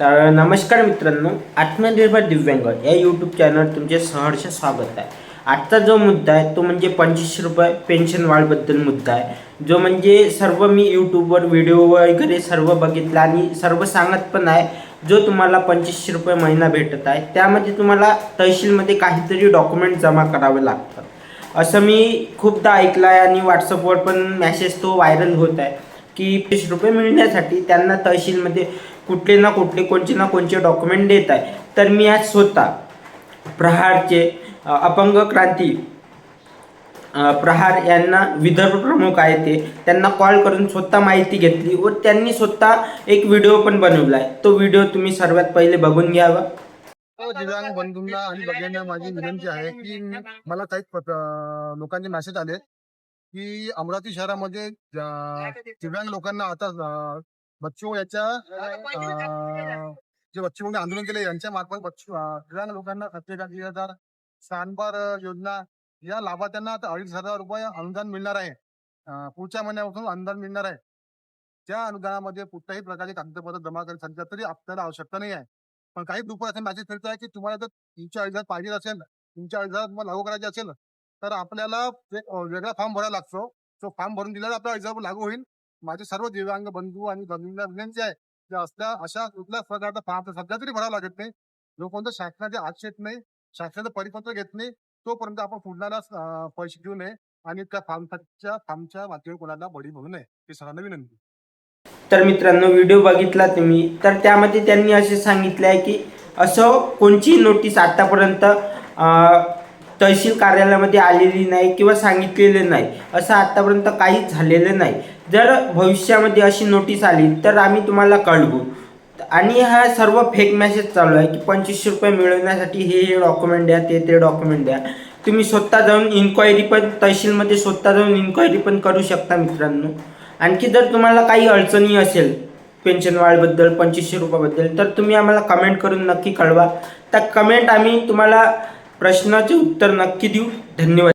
तर नमस्कार मित्रांनो आत्मनिर्भर दिव्यांग या यूट्यूब चॅनल तुमचे सहर्ष स्वागत आहे. आजचा जो मुद्दा आहे तो म्हणजे पंचवीसशे रुपये पेन्शन वाढबद्दल मुद्दा आहे. जो म्हणजे सर्व मी यूट्यूबवर व्हिडिओ वगैरे सर्व बघितला आणि सर्व सांगत पण आहे जो तुम्हाला पंचवीसशे रुपये महिना भेटत आहे त्यामध्ये तुम्हाला तहसीलमध्ये काहीतरी डॉक्युमेंट जमा करावे लागतात. असं मी खूपदा ऐकलं आहे आणि व्हॉट्सअपवर पण मॅसेज तो व्हायरल होत आहे. की तीस रुपये मिळण्यासाठी त्यांना तहसीलमध्ये कुठले ना कुठले कोणचे ना कोणचे डॉक्युमेंट देत आहे. तर मी आज स्वतः प्रहारचे अपंग क्रांती प्रहार यांना विदर्भ प्रमुख आहे ते त्यांना कॉल करून स्वतः माहिती घेतली व त्यांनी स्वतः एक व्हिडिओ पण बनवला आहे. तो व्हिडिओ तुम्ही सर्वात पहिले बघून घ्यावा. हो, दिव्यांग बंधूंना आणि माझी विनंती आहे की मला काही लोकांचे मेसेज आले की अमरावती शहरामध्ये दिव्यांग लोकांना आता बच्चो याच्या जे बच्चो आंदोलन केले यांच्या मार्फत बच्चो दिव्यांग लोकांना सत्तेचा दीड हजार सानबार योजना या लाभार्थ्यांना आता अडीच हजार रुपये अनुदान मिळणार आहे. पुढच्या महिन्यापासून अनुदान मिळणार आहे. त्या अनुदानामध्ये कुठल्याही प्रकारचे कागदपत्र जमा करण्यासाठी सध्या तरी आपल्याला आवश्यकता नाही आहे. पण काही ग्रुपवर असे मेसेज फिरत आहे की तुम्हाला जर तुमच्या अर्जात पाहिजे असेल तुमच्या अर्जात तुम्हाला लागू करायचे असेल तर आपल्याला एक वेगळा फॉर्म भरावा लागतो. तो फॉर्म भरून दिल्यावर आपला अर्जावर लागू होईल. माझे सर्व दिव्यांग बंधू आणि बंधूंना विनंती आहे की असल्या अशा कुठल्या प्रकारचा फॉर्म सध्या तरी भरावा लागत नाही. जोपर्यंत शासनाचे आक्षेप नाही शासनाचं परिपत्र घेत नाही तोपर्यंत आपण पुढल्याला पैसे देऊ नये आणि त्या फॉर्मच्या फॉर्मच्या माध्यमात कोणाला बळी भरू नये. ही सर्वांना विनंती. तर मित्रांनो व्हिडिओ बघितला तुम्ही. तर त्यामध्ये त्यांनी असे सांगितले आहे की असं कोणची नोटीस आतापर्यंत तहसील कार्यालयामध्ये आलेली नाही किंवा सांगितलेले नाही असं आत्तापर्यंत काहीच झालेलं नाही. जर भविष्यामध्ये अशी नोटीस आली तर आम्ही तुम्हाला कळवू. आणि हा सर्व फेक मॅसेज चालू आहे की पंचवीसशे रुपये मिळवण्यासाठी हे हे डॉक्युमेंट द्या ते ते डॉक्युमेंट द्या. तुम्ही स्वतः जाऊन इन्क्वायरी पण तहसीलमध्ये स्वतः जाऊन इन्क्वायरी पण करू शकता मित्रांनो. आणखी जर तुम्हाला काही अडचणी असेल पेन्शन वाढबद्दल पंचवीसशे रुपयाबद्दल तर तुम्ही आम्हाला कमेंट करून नक्की कळवा. त्या कमेंट आम्ही तुम्हाला प्रश्नाचे उत्तर नक्की देऊ. धन्यवाद.